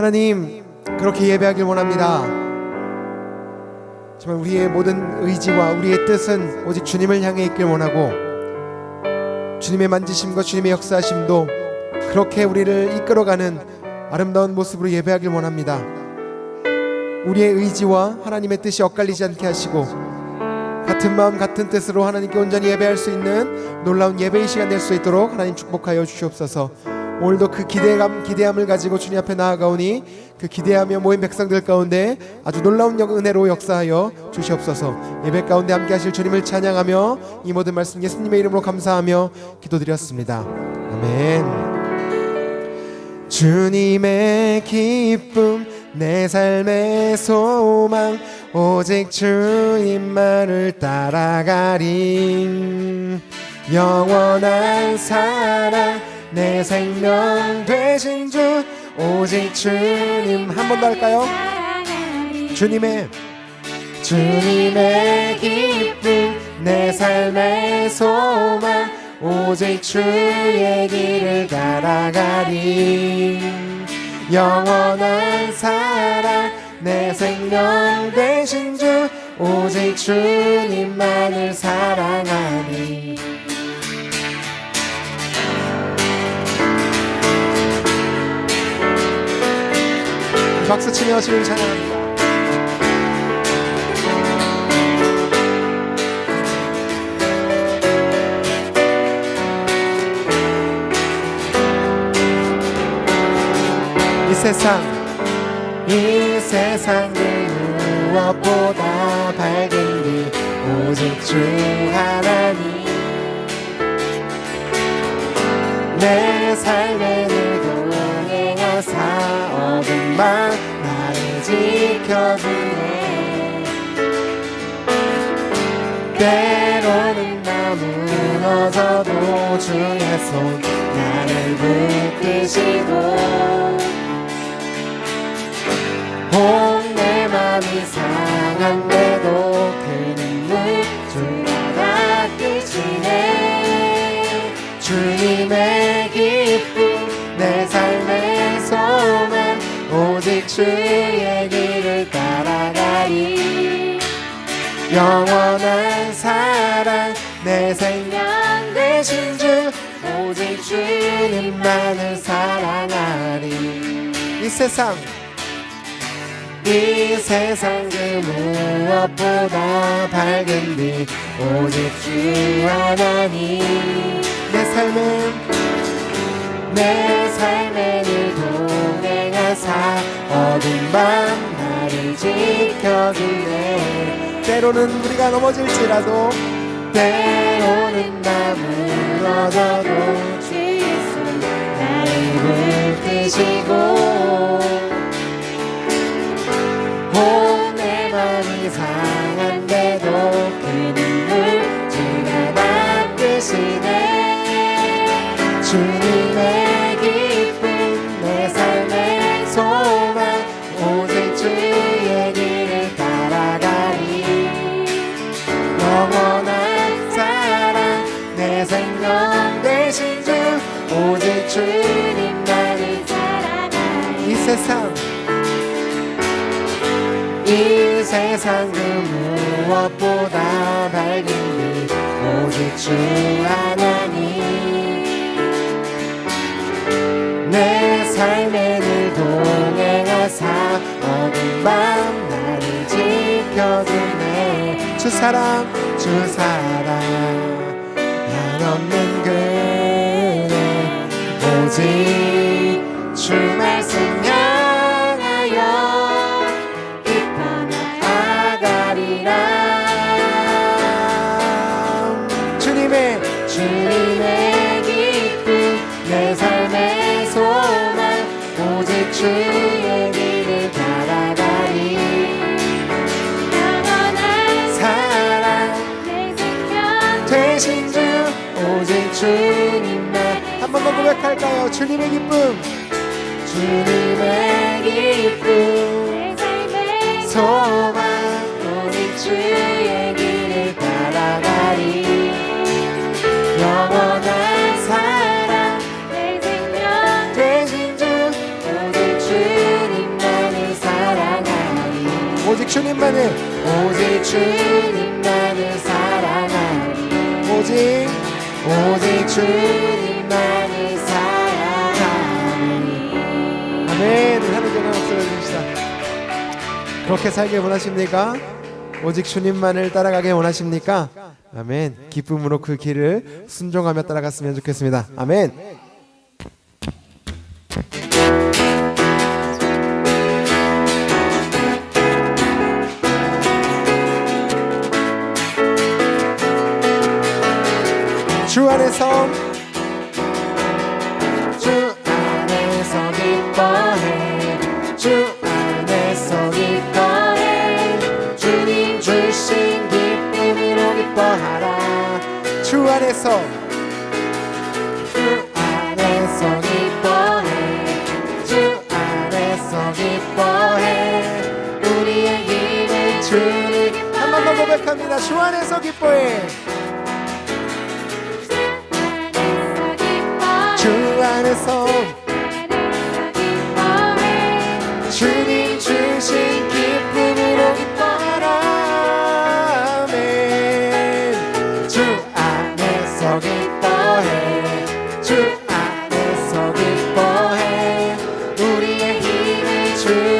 하나님 그렇게 예배하길 원합니다. 정말 우리의 모든 의지와 우리의 뜻은 오직 주님을 향해 있길 원하고 주님의 만지심과 주님의 역사하심도 그렇게 우리를 이끌어가는 아름다운 모습으로 예배하길 원합니다. 우리의 의지와 하나님의 뜻이 엇갈리지 않게 하시고 같은 마음 같은 뜻으로 하나님께 온전히 예배할 수 있는 놀라운 예배의 시간 될 수 있도록 하나님 축복하여 주시옵소서. 오늘도 그 기대감 기대함을 가지고 주님 앞에 나아가오니 그 기대하며 모인 백성들 가운데 아주 놀라운 역 은혜로 역사하여 주시옵소서. 예배 가운데 함께 하실 주님을 찬양하며 이 모든 말씀 예수님의 이름으로 감사하며 기도드렸습니다. 아멘. 주님의 기쁨 내 삶의 소망 오직 주님만을 따라가리 영원한 사랑 내 생명 되신 주 오직 주님. 한 번 더 할까요? 주님의 주님의 기쁨 내 삶의 소망 오직 주의 길을 따라가리. 영원한 사랑 내 생명 되신 주 오직 주님만을 사랑하니 박수 치며 주님 찬양합니다. 이 세상 이 세상 그 무엇보다 밝은 길 오직 주 하나님. 내 삶에 늘 지켜주네. 때로는 나 무너져도 주의 손 나를 붙드시고 온내 맘이 상한데도 그 눈물 주가 닦으시네 주님의 기쁨 내 삶의 소망 오직 주의 영원한 사랑 내 생명 되신 주 오직 주님만을 사랑하리 이 세상 이 세상 그 무엇보다 밝은 빛 오직 주 하나님 내 삶에 내 삶에 늘 동행하사 어두운 밤 나를 지켜주네 때로는 우리가 넘어질지라도 때로는 나 무너져도 주 예수 나를 붙드시고 이 세상 그 무엇보다 밝은 빛 오직 주 하나님. 내 삶에 늘 동행하사 어두운 밤 나를 지켜주네. 주 사랑 주 사랑. 한없는 그네 오직 주 말씀 아가리라. 주님의 주님의 기쁨 내 삶의 소망 오직 주의 길을 따라가리. 영원한 사랑 내 생명. 되신 주. 오직 주님만 한 번 더 고백할까요? 주님의 기쁨. 주님의 기쁨. 내 삶의 소망 주님만을 오직 주님만을 사랑하리 오직 오직 주님만을 사랑하리 아멘. 하늘께 박수를 주시다. 그렇게 살길 원하십니까? 오직 주님만을 따라가길 원하십니까? 아멘. 기쁨으로 그 길을 순종하며 따라갔으면 좋겠습니다. 아멘 안에서 주 안에서 기뻐해. 주 안에서 기뻐해. 주님 주신 기쁨으로 기뻐하라. 주 안에서. 주 안에서 기뻐해. 주 안에서 기뻐해. 우리의 힘을 주님 한번 더 고백합니다. 주 안에서 기뻐해 안에서 주님 주신 기쁨으로 기뻐하라 아멘 주 안에서 기뻐해. 주 안에서 기뻐해. 우리의 힘을 주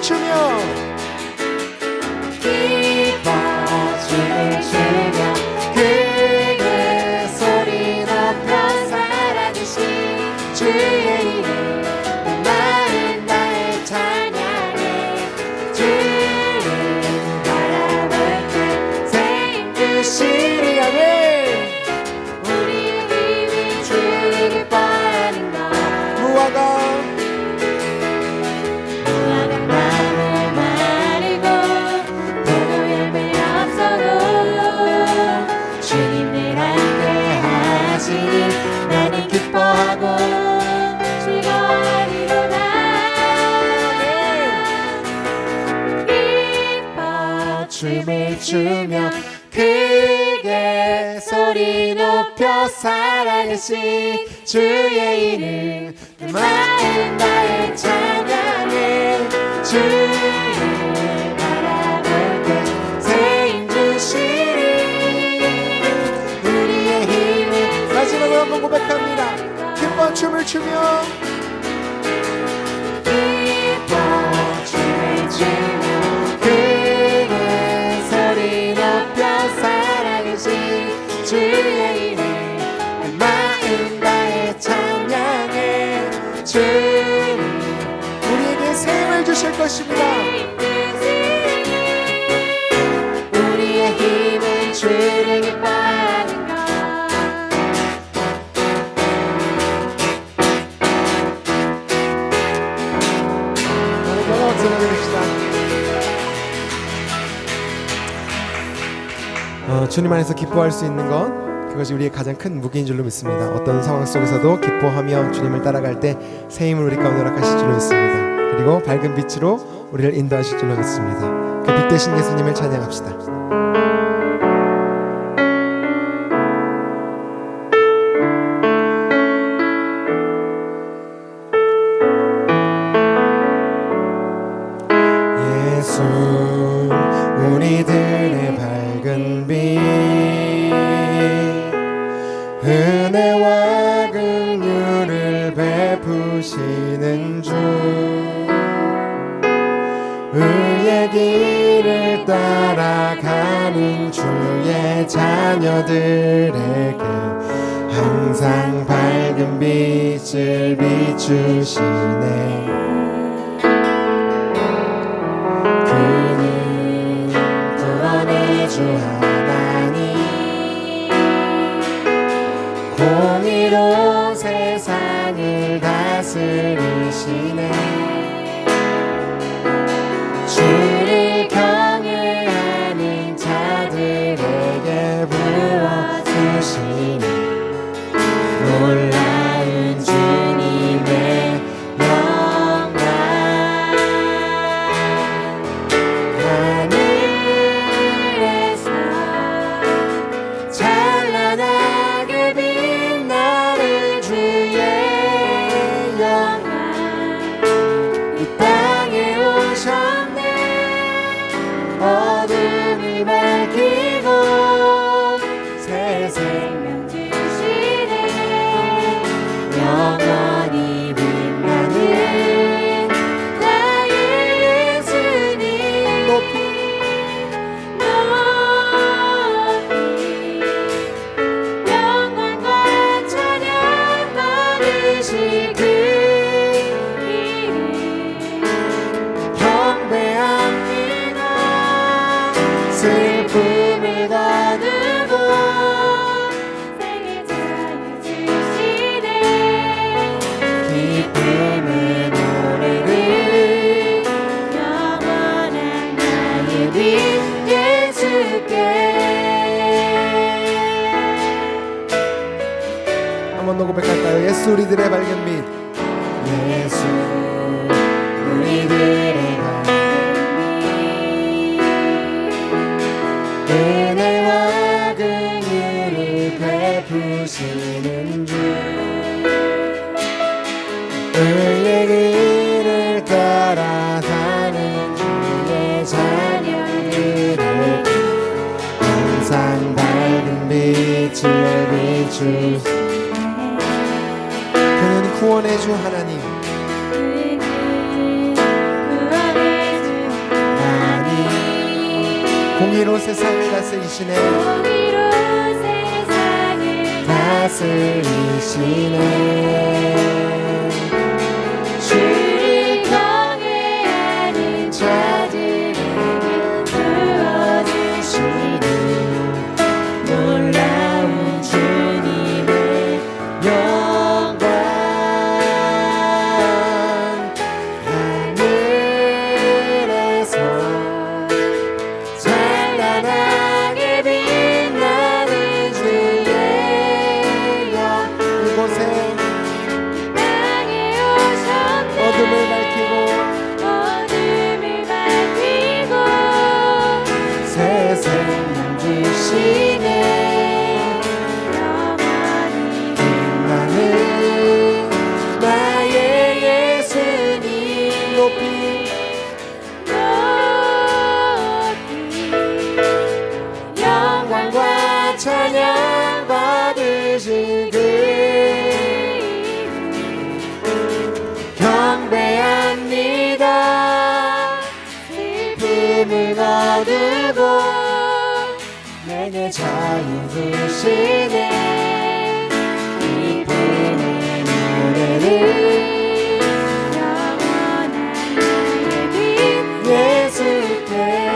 추며 춤을 추며 크게 소리 높여 살아계신 주의 이름 내 마음 다해 찬양해 주를 바라볼 때새힘 주시리 우리의 힘을 마지막으로 한번 고백합니다. 기뻐 춤을 추며 주님 안에서 기뻐할 수 있는 것 그것이 우리의 가장 큰 무기인 줄로 믿습니다. 어떤 상황 속에서도 기뻐하며 주님을 따라갈 때 새 힘을 우리 가운데 허락하실 줄로 믿습니다. 그리고 밝은 빛으로 우리를 인도하실 줄로 믿습니다. 그 빛 대신 예수님을 찬양합시다. 도우시는 주 의의 길을 따라가는 주의 자녀들에게 항상 밝은 빛을 비추시네. 다 어 예수 우리들의 밝은 빛 예수 우리들의 빛 은혜와 긍휼을 베푸시는 주 구원의 주 하나님 하나님. 공의로 세상을 다스리시네. 공의로 세상을 다스리시네 슬픔을 거두고 내게 자유 주시네. 예수께.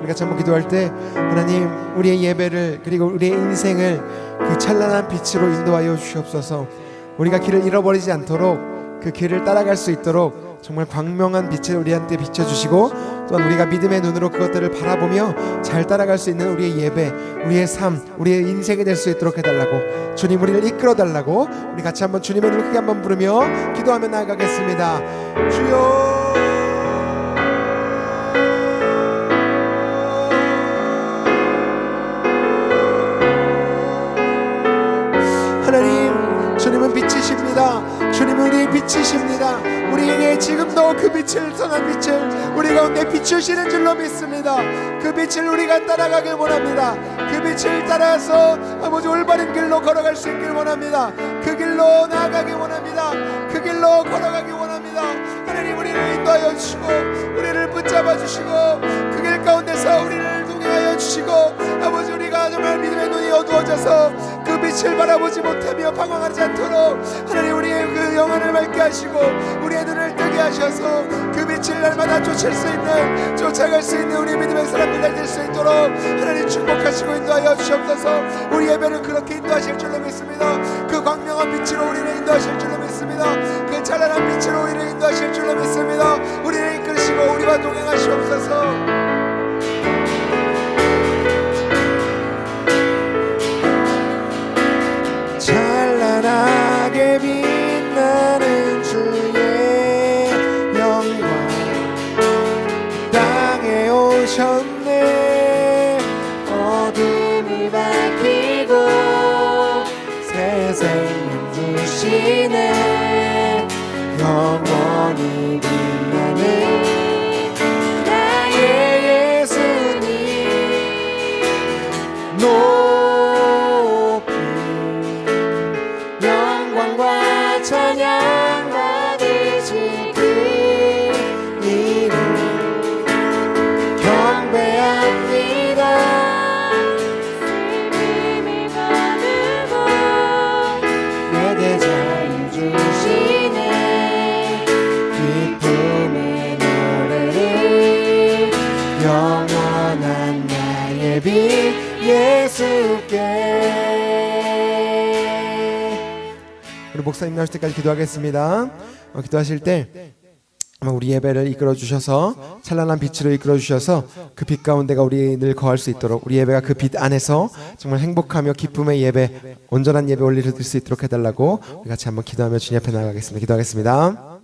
우리가 한번 기도할 때 하나님 우리의 예배를 그리고 우리의 인생을 그 찬란한 빛으로 인도하여 주시옵소서. 우리가 길을 잃어버리지 않도록 그 길을 따라갈 수 있도록 정말 광명한 빛을 우리한테 비춰주시고 또한 우리가 믿음의 눈으로 그것들을 바라보며 잘 따라갈 수 있는 우리의 예배, 우리의 삶, 우리의 인생이 될 수 있도록 해달라고 주님 우리를 이끌어 달라고 우리 같이 한번 주님의 이름을 크게 한번 부르며 기도하며 나아가겠습니다. 주여. 빛이십니다. 우리에게 지금도 그 빛을 선한 빛을 우리 가운데 비추시는 줄로 믿습니다. 그 빛을 우리가 따라가길 원합니다. 그 빛을 따라서 아버지 올바른 길로 걸어갈 수 있길 원합니다. 그 길로 나아가기 원합니다. 그 길로 걸어가기 원합니다. 하나님 우리를 인도하여 주시고 우리를 붙잡아 주시고 그 길 가운데서 우리를 동행하여 주시고 아버지 우리가 정말 믿음의 눈이 어두워져서 그 빛을 바라보지 못하며 방황하지 않도록 하나님 우리의 그 영혼을 밝게 하시고 우리의 눈을 뜨게 하셔서 그 빛을 날마다 쫓을 수 있는 쫓아갈 수 있는 우리 믿음의 사람들 될 수 있도록 하나님 축복하시고 인도하여 주시옵소서. 우리 예배는 그렇게 인도하실 줄로 믿습니다. 그 광명한 빛으로 우리를 인도하실 줄로 믿습니다. 그 찬란한 빛으로 우리를 인도하실 줄로 믿습니다. 우리를 이끌으시고 우리와 동행하시옵소서 새 생명 주시네. 영원히 빛나는 목사님 나올 때까지 기도하겠습니다. 어, 기도하실 때 우리 예배를 이끌어 주셔서 찬란한 빛으로 이끌어 주셔서 그 빛 가운데가 우리 늘 거할 수 있도록 우리 예배가 그 빛 안에서 정말 행복하며 기쁨의 예배 온전한 예배 드릴 수 있도록 해달라고 우리 같이 한번 기도하며 주님 앞에 나가겠습니다. 기도하겠습니다